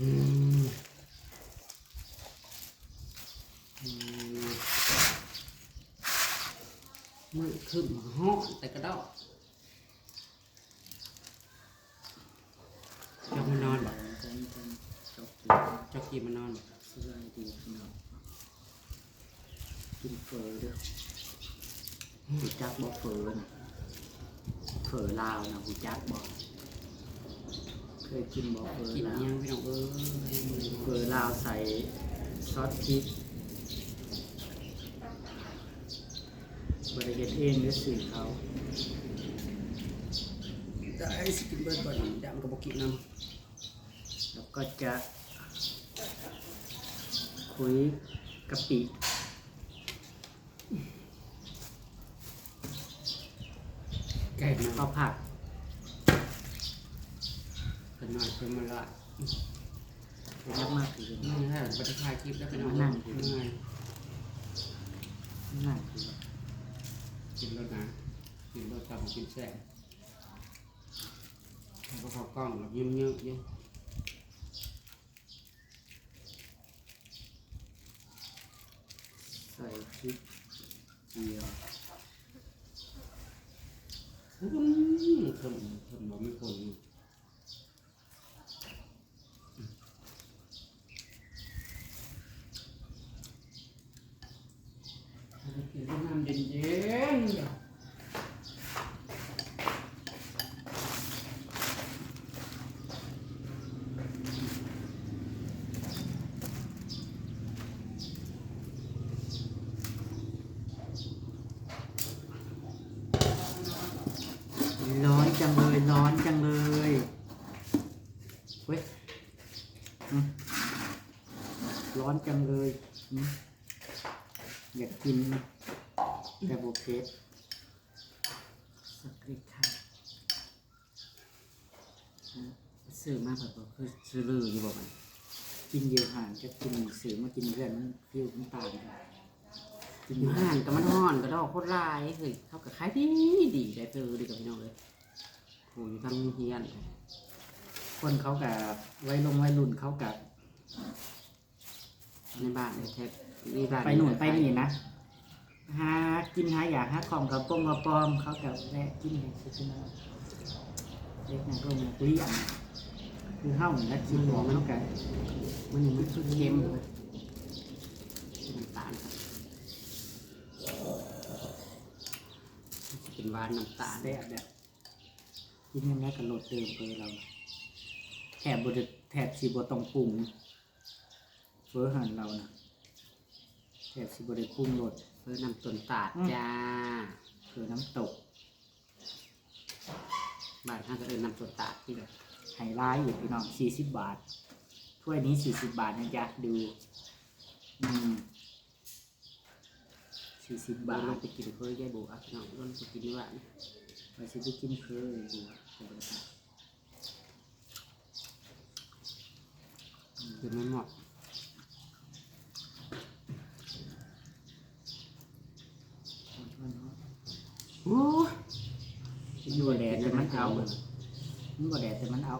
อืมอืมมือขึ้นห้องแต่กระดอกเจ้ามานอนบ่จันจันจบเจ้ากี่มานอนบ่สบายดีพี่น้องกินเฟอเด้อหูจักบ่เฟอน่ะเฟอลาวนะหูจักบ่เค ยกินบ่เฟอกินลาวยังพี่น้องเอ้ยมือเฟอลาวใส่ซอสพริกบริเวณเองหรือสื่อเขาได้สกินเบิร์ดบ่อนดำกับบกินน้แล้วก็จะคุยกะปิำไก่มันข้าวผัดเป็น หน่อยเป็นมาละเยอะมากเลยนี่ฮะบัตรคายคลิปแล้วพี่น้องนั่งเมื่อยนั่นคือกินรถนะกินรถตามกินแซ่บแล้วก็เข้ากล้องแบบเยิ้มเยอะเยอะใส่พริกเจียวอืมคนคนบอกไม่คนกินน้ำเย็นๆ ร้อนจังเลย ร้อนจังเลยเว้ยอืมร้อนจังเลยอืมอยากกินแต่บุเพสสักนิดค่ะอืมซื้อมาแบบว่าคือซื้อลืออยู่บอกมันกินเดียวห่างจะกินซื้อมากินเพื่อนมันฟิวมันต่างกันกินอยู่ห่าห่างนกับมันห่อนก็ดอกโคตรลายเฮ้ยเขากับขายดีดีได้เธอดีกับพี่น้องเลย โหอยู่ทางเฮียน คนเขากับไว้ลงไว้รุ่นเขากับในบ้านเลยแทบนี่บ้านไปหนุนไปนี่นะหากินหาอยากหาของกับปงกับปอม เขากับแวะกินให้ซื้อมาเล็กนะก็มันคุยอันคือเฮ้าแล้วกินหลวงเขากับมันยังไม่ขึ้นเค็มเลยเป็นน้ำตาลครับเป็นหวานน้ำตาลแซ่บแบบ กินยังไงกับรสเดิมเลยเราแถบบดแถบสีบต้องปรุงเฟอร์หันเรานะแถบสีบได้ปรุงรสเพื่อน้ำต้นตาดจ้าคือน้ำตกบ้านท่านก็เอินน้ำต้นตาดที่แบบไฮไลท์อยู่พี่น้องสี่สิบบาทถ้วยนี้สี่สิบบาทนะจ๊ะดูอืมสี่สิบบบ้านบาเราทไปกินเพื่อยายบัวพี่น้องร่นไปกินนี่ว่าไปซื้อไปกินเคยดูขอบคุณครับ คือไม่หมดโอ้ยอยู่แดดแต่มันเอามันบ่แดดแต่มันเอา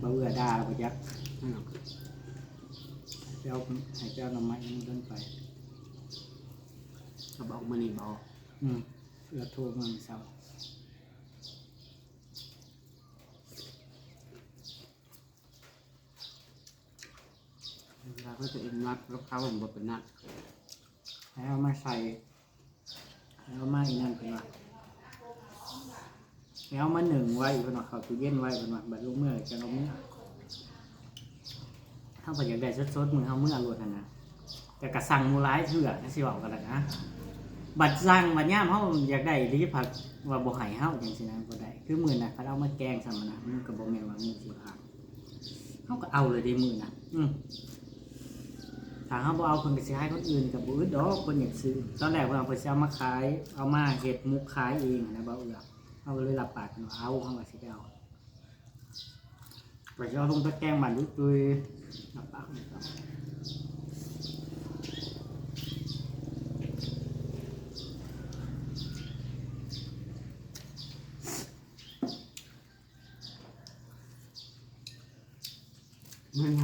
บ่เบื่อด่าบ่ยักนั่นหรอกเจ้าให้เจ้าหน่อไม้มันเดินไปเขาบอกมันนี่บอก อืมเพื่อโทรมาเช้าเวลาเขาจะเอ็นนัดแล้วเขาผมบอกเป็นนัดให้เอามาใส่ให้เอามาอีนั่นเป็นว่าให้เอามาหนึ่งไว้เป็นว่าเขาตู้เย็นไว้เป็นว่าบัดลูกเมื่อจะเอาเมื่อถ้าพออยากได้สดๆมือเอาเมื่อรวดนะนะแต่กระสั่งมูร้ายเถื่อนะสิบอกกันนะ บัดสั่งบัดย่ามเฮาอยากได้รีบผักว่าบ่ให้เฮาจังซี่นะบ่ได้คือมื้อน่ะเขาเอามาแกงซะมันะมันก็บ่แม่นว่ามื้อสิผ่านเฮาก็เอาเลยเด้มื้อน่ะอืมถ้าเขาบเอาคนไปขายคนอื่นกับบุ้ดอกคนอยากซื้อตอนแรกว่าเอาไปซื้อมาขาย เอามาเห็ดมุกขายเองนะบ่าวเอือเอาเลยรับปากกันว่าเอาเขาว่าสิไปเอาไปเอาลงตะแกงบันดุดุยรับปากกัน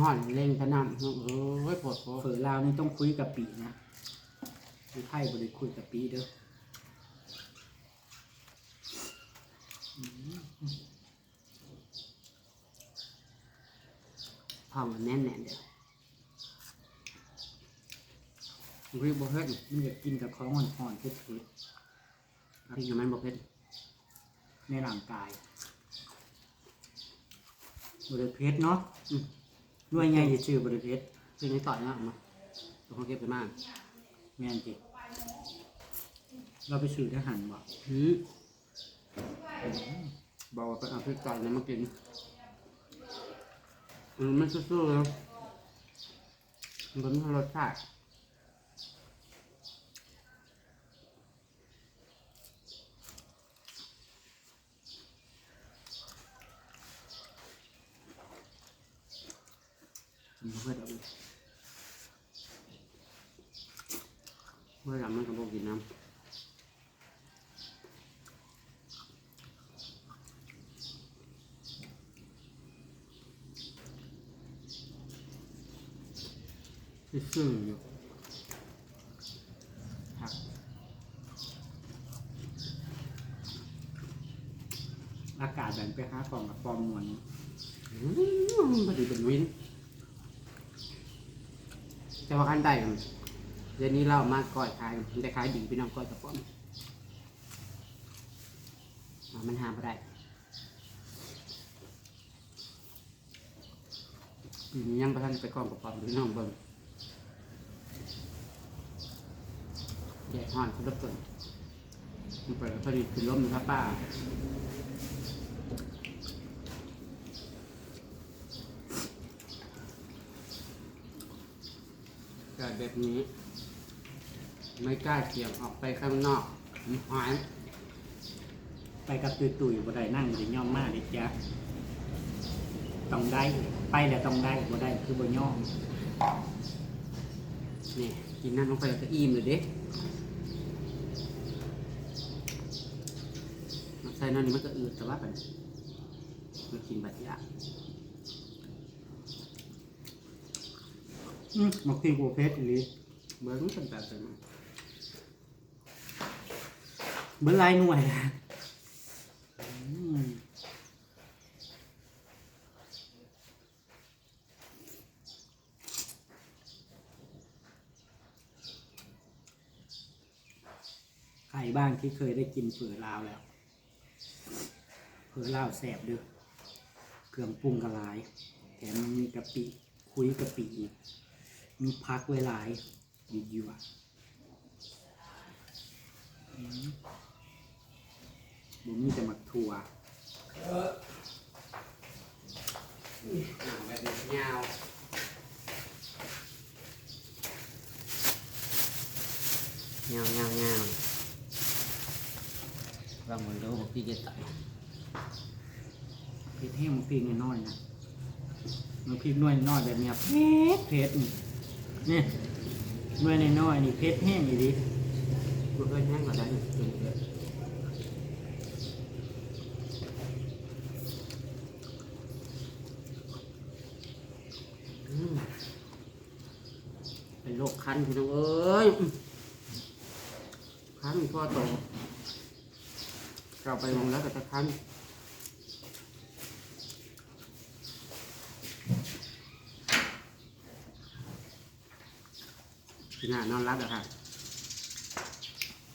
ห่อนเล่งกระหนำเอ้ยปวดโผเฝอลาวนี่ต้องคุยกับปีนะคุยไทยบริคุยกับปีเด้ออืมพองแน่นแน่นๆเดี๋ยวรีบบอกเฮ็ดมันอยากกินกับของอ่อนๆเผ็ดพี่กับมันบอกเฮ็ดๆในร่างกายบริเพชรเนาะ อืมด้วยไงจะชื่อบริเพชรพี่นี่ต่อยนะเอามาตัวเขาเก็บไปมากแม่นจิเราไปสื่อทหารบ่หืมบอกว่าไปเอาพริกต่อยนั้นมากินอืมมันสู้ๆแล้วมันไม่รสชาติอืมเพื่อนเอาไปเมื่อหลังมันก็บอกกินน้ำ ซื่ออยู่ครับอากาศแบบไปหาของกับฟอมมวนพอดีเป็นวิน แต่ว่าขั้นใดเดี๋ยวนี้เรามากก้อยขายมันได้ขายดีพี่น้องก้อยกระป๋อมมันหาไม่ได้ปีนี้ยังประทันไปกองกระป๋อมพี่น้องเบิ่ง แยกห่อนคุณรบกวนมันไปพอดีคือล้มอยู่ครับป้าเกิดแบบนี้ ไม่กล้าเสี่ยงออกไปข้างนอกมันหายไปกับตุยตุยๆบ่ได้นั่งบ่ได้ย่อมมากเลยจ้ะต้องได้ ไปแล้วต้องได้บ่ได้คือบ่ย่อมนี่กินนั่นลงไปแล้วก็อิ่มเลยเด็กใส่นั่นนี่มันก็อืดแต่ว่าเป็นมันกินบัดยะอืมมักกินกูเพชรอีหลีเบิ้งเป็นแบบเป็นมันเบิ่หลายหน่วยนะอืมใครบ้างที่เคยได้กินเฝอลาวแล้ว เฝอลาวแสบเด้อเครื่องปรุงกระลาย แถมมีกะปิคุยกะปิอีก มีพักไว้หลายอยู่อยู่อะบ่มีแต่หมักถั่วแบบนี้ยาวเงาเงาเงาเราเหมือนรู้ว่าพี่จะต่อ ยพริกแห้งมันพริกน้อยๆนะมันพริกน้อยน้อยๆแบบเนี้ยเผ็ดเผ็ดนี่นี่น้อยน้อยๆนี่เผ็ดแห้งอีดิกูเคยแห้งกว่าได้จนเกิดอืมเป็นโรคคันพี่น้องเอ้ยอืมคันพ่อโตเราไปลงแล้วก็จะคัน พี่น่านอนรับเหรอครับ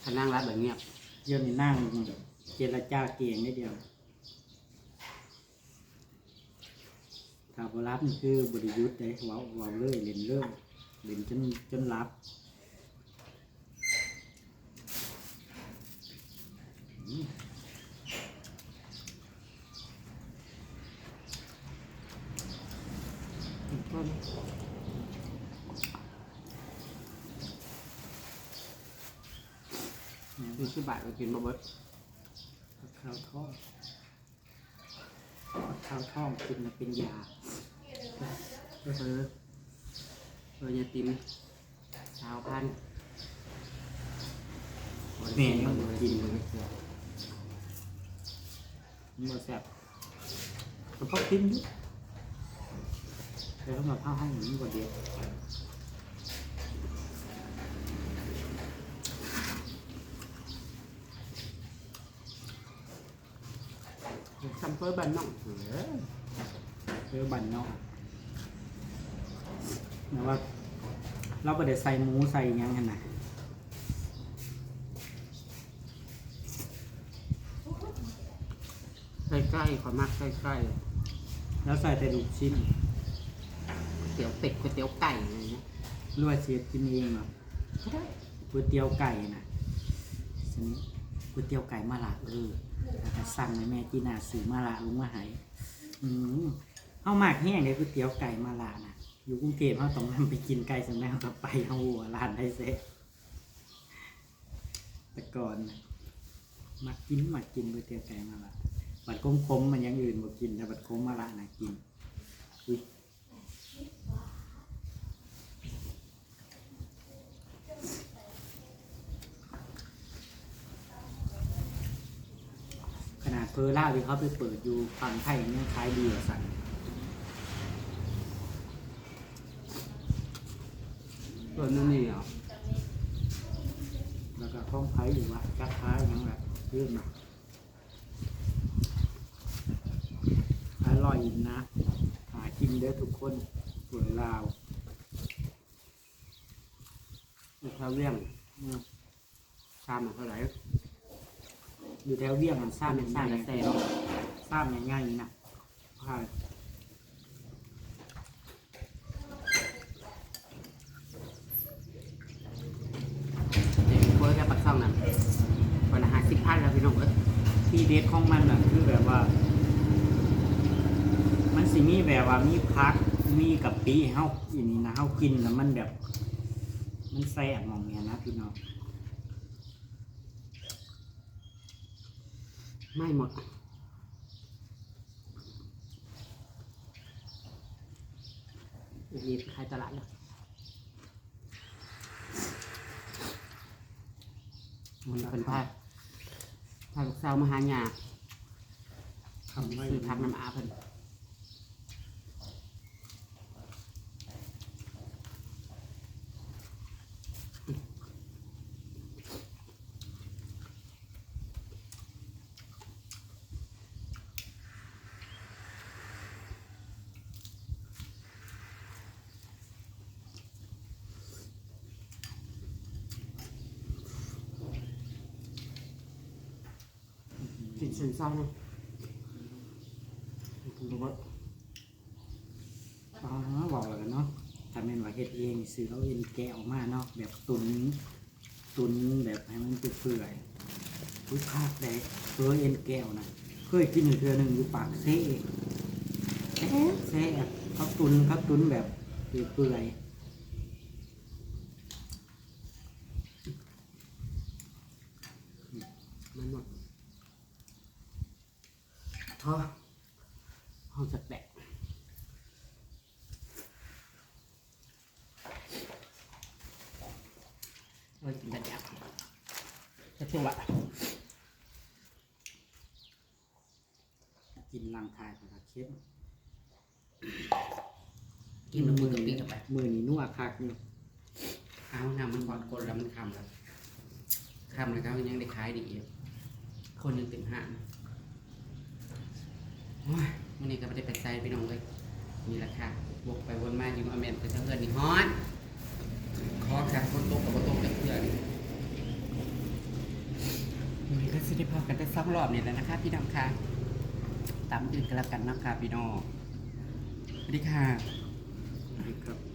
ถ้านั่งรับแบบเงียบเดี๋ยวนี้นั่งเจรจาเก่งนิดเดียวถ้าบรับนี่คือบริยุทธ์เลยเว้าเว้าเลยเล่นเริ่มเล่นจนจนรับ ต้น มีสิบบาทก็กินบ่เบิดข้าวทอดข้าวทอดกินแล้วเป็นยาเออเออเออยาติมชาวพันธุ์แม่ยังบ่บ่ได้กิกินนบ่ได้เกลือมันแซ่บก็พอกินอยู่แต่ถ้ามาเข้าห้องนี้กว่าเดียว เปอร์บันน้องเออเรือบันนอกนะว่า เราไปเดี๋ยวใส่หมูใส่หยังกันนะใกล้ๆขอมากใกล้แล้วใส่แต่ลูกชิ้นๆก๋วยเตี๋ยวเป็ดก๋วยเตี๋ยวไก่อะไรเงี้ยลวดเสียกินเองเหรอก็ได้ก๋วยเตี๋ยวไก่นะสนี้ ก๋วยเตี๋ยวไก่มาละเออแล้วก็สั่งให้แม่จีนาซื้อมาละลุงมาใหายอืมเอามากแห้งเลยก๋วยเตี๋ยวไก่มาละนะอยู่กรุงเทพเขาต้องนำไปกินไก่สำนักกับไปเอาหัวร้านได้เซ็จแต่ก่อนมากินมากินก๋วยเตี๋ยวไก่มาละบัดคมๆมันยังอื่นบ่กินแต่บัดคมมาละนะกินอุ้ย ขนาด เพอร์ล่าที่เขาไปเปิดอยู่ฝั่งไทยยังขายดีกว่าสั่นส่วนนั่นนี่เหรอแล้วก็ข้องไผ่อยู่ว่าจักค้ายังแบบเรื่องมาอร่อยนะ หากินเด้อทุกคนสวยลาวอยู่แถวเวียงอืมชามเท่าไหร่ อยู่แถวเวียงมันสร้าเป็นสร้าชางมละแสนสร้างง่ายๆนะใช่เด็กเฟิร์สแค่ปักซ่องนั่นวันละห้าสิบพันแล้วพี่น้องเอ้ยที่เด็ดของมันน่ะคือแบบว่า มันสิมีแบบว่ามีพักมีกับปีให้เฮาอีนี่นะเฮากินแล้วมันแบบ มันแซ่บมองเนี้ยนะพี่น้อง ไม่หมดมีขายตลาดแล้วมันเป็นผ้าผ้าลูกสาวมาหาหยาทำไว้ซื้อพักน้ำอาเพิ่น กินเส้นเศร้านะกินบ่อ๋อบอกแล้วกันเนาะถ้าแม่นว่าเฮ็ดเองซื้อเอาเอ็นแกะออกมาเนาะแบบตุนตุนแบบให้มันเปื่อยๆอุ้ภาคแดกเปื่อเอ็นแก้วนะเคยกินอยู่เทือหนึ่งอยู่ปากเซ่แซ่บแซ่บเขาตุนเขาตุนแบบเปื่อยๆ มันหมด ท้อห้องจะแตกเรากินแบบนี้จะเชื่อว่ากินลังทายกับเข้มกินมันมือกับปีกับไปมือนี่นัวคักอยู่เอาน้ำมันกอดกดแล้วมันคำแล้วคำแล้วก็ยังได้ขายดีอยู่คนหนึ่งถึงห้า วันนี้ก็ไม่ได้ไปใจไปน้องเลยมีราคาบวกไปวนมาอยู่อเมริกาเพื่อนนี่ฮอตคอขาดคนตกกับคนตกจากเพื่อนวันนี้ก็สิได้พอกันได้สองรอบนี่แหละนะคะ พี่น้องค่ะตามอื่นกันแล้วกันนะคะพี่น้องสวัสดีค่ะ ครับ